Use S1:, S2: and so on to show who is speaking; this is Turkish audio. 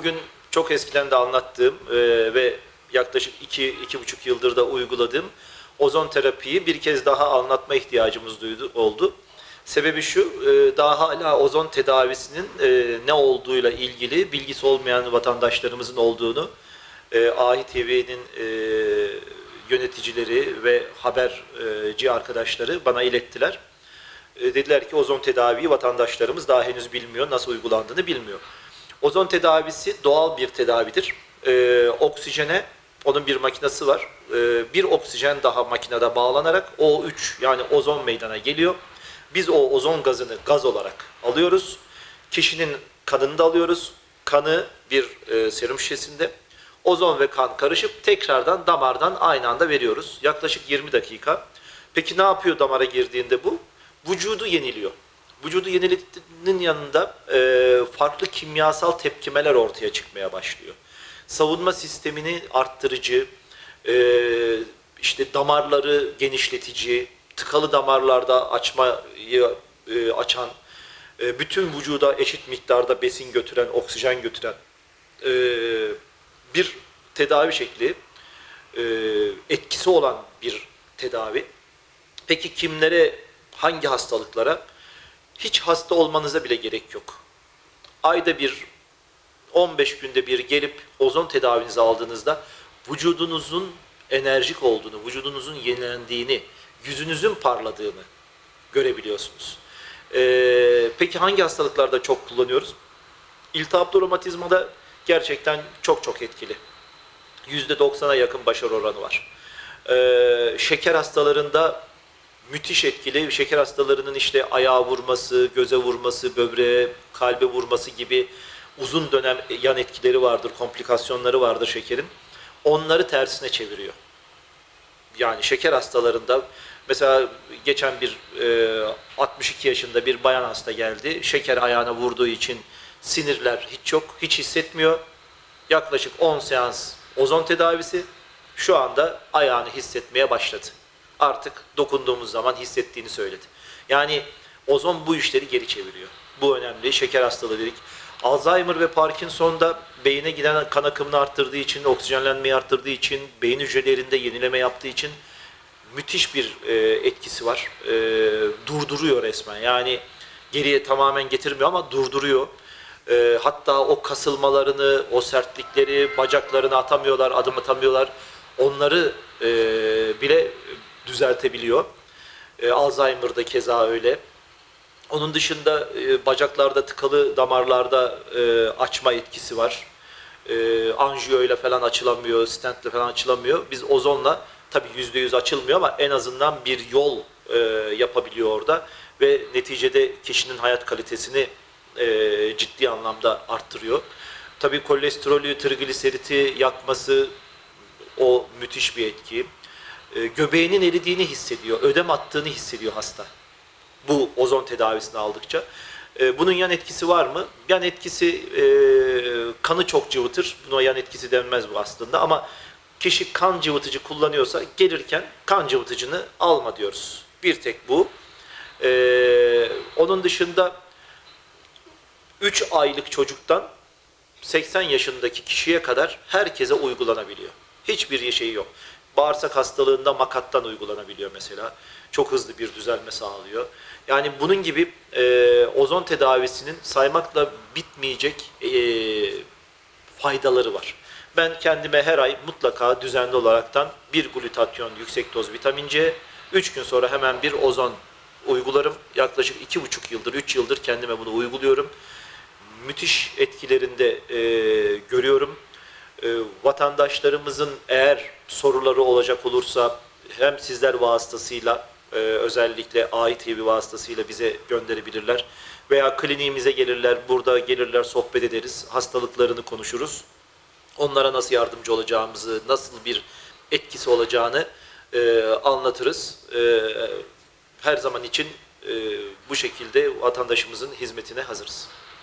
S1: bugün çok eskiden de anlattığım e, ve yaklaşık iki, iki buçuk yıldır da uyguladığım ozon terapiyi bir kez daha anlatma ihtiyacımız duydu, oldu. Sebebi şu, e, daha hala ozon tedavisinin e, ne olduğuyla ilgili bilgisi olmayan vatandaşlarımızın olduğunu e, AHİ TV'nin yöneticileri ve haberci arkadaşları bana ilettiler. Dediler ki ozon tedaviyi vatandaşlarımız daha henüz bilmiyor, nasıl uygulandığını bilmiyor. Ozon tedavisi doğal bir tedavidir. E, oksijene, onun bir makinesi var. E, bir oksijen daha makinede bağlanarak O3 yani ozon meydana geliyor. Biz o ozon gazını gaz olarak alıyoruz. Kişinin kanını da alıyoruz. Kanı bir e, serum şişesinde. Ozon ve kan karışıp tekrardan damardan aynı anda veriyoruz. Yaklaşık 20 dakika. Peki ne yapıyor damara girdiğinde bu? Vücudu yeniliyor. Vücudu yenilediğinin yanında e, farklı kimyasal tepkimeler ortaya çıkmaya başlıyor. Savunma sistemini arttırıcı, e, işte damarları genişletici, tıkalı damarlarda açmayı e, açan, e, bütün vücuda eşit miktarda besin götüren, oksijen götüren e, bir tedavi şekli, e, etkisi olan bir tedavi. Peki kimlere, hangi hastalıklara? Hiç hasta olmanıza bile gerek yok. Ayda bir, 15 günde bir gelip ozon tedavinizi aldığınızda vücudunuzun enerjik olduğunu, vücudunuzun yenilendiğini, yüzünüzün parladığını görebiliyorsunuz. Ee, peki hangi hastalıklarda çok kullanıyoruz? İltihaplı romatizmada gerçekten çok çok etkili. %90'a yakın başarı oranı var. Ee, şeker hastalarında müthiş etkili. Şeker hastalarının işte ayağa vurması, göze vurması, böbreğe, kalbe vurması gibi uzun dönem yan etkileri vardır, komplikasyonları vardır şekerin. Onları tersine çeviriyor. Yani şeker hastalarında mesela geçen bir e, 62 yaşında bir bayan hasta geldi. Şeker ayağına vurduğu için sinirler hiç yok, hiç hissetmiyor. Yaklaşık 10 seans ozon tedavisi şu anda ayağını hissetmeye başladı. Artık dokunduğumuz zaman hissettiğini söyledi. Yani ozon bu işleri geri çeviriyor. Bu önemli. Şeker hastalığı dedik. Alzheimer ve Parkinson'da beyine giden kan akımını arttırdığı için, oksijenlenmeyi arttırdığı için, beyin hücrelerinde yenileme yaptığı için müthiş bir e, etkisi var. E, durduruyor resmen. Yani geriye tamamen getirmiyor ama durduruyor. E, hatta o kasılmalarını, o sertlikleri bacaklarına atamıyorlar, adım atamıyorlar. Onları e, bile düzeltebiliyor. E, Alzheimer'da keza öyle. Onun dışında e, bacaklarda tıkalı damarlarda e, açma etkisi var. E, anjiyo ile falan açılamıyor, stentle falan açılamıyor. Biz ozonla tabii yüzde yüz açılmıyor ama en azından bir yol e, yapabiliyor orada ve neticede kişinin hayat kalitesini e, ciddi anlamda arttırıyor. Tabii kolesterolü, trigliseriti yakması o müthiş bir etki. E, göbeğinin eridiğini hissediyor, ödem attığını hissediyor hasta bu ozon tedavisini aldıkça. E, bunun yan etkisi var mı? Yan etkisi e, kanı çok cıvıtır. Buna yan etkisi denmez bu aslında ama kişi kan cıvıtıcı kullanıyorsa gelirken kan cıvıtıcını alma diyoruz. Bir tek bu. E, onun dışında 3 aylık çocuktan 80 yaşındaki kişiye kadar herkese uygulanabiliyor. Hiçbir şeyi yok. Bağırsak hastalığında makattan uygulanabiliyor mesela. Çok hızlı bir düzelme sağlıyor. Yani bunun gibi e, ozon tedavisinin saymakla bitmeyecek e, faydaları var. Ben kendime her ay mutlaka düzenli olaraktan bir glutatyon yüksek doz vitamin C, 3 gün sonra hemen bir ozon uygularım. Yaklaşık 2,5 yıldır, 3 yıldır kendime bunu uyguluyorum. Müthiş etkilerini de e, görüyorum. Vatandaşlarımızın eğer soruları olacak olursa hem sizler vasıtasıyla e, özellikle AİTV vasıtasıyla bize gönderebilirler. Veya kliniğimize gelirler, burada gelirler sohbet ederiz, hastalıklarını konuşuruz. Onlara nasıl yardımcı olacağımızı, nasıl bir etkisi olacağını e, anlatırız. E, her zaman için e, bu şekilde vatandaşımızın hizmetine hazırız.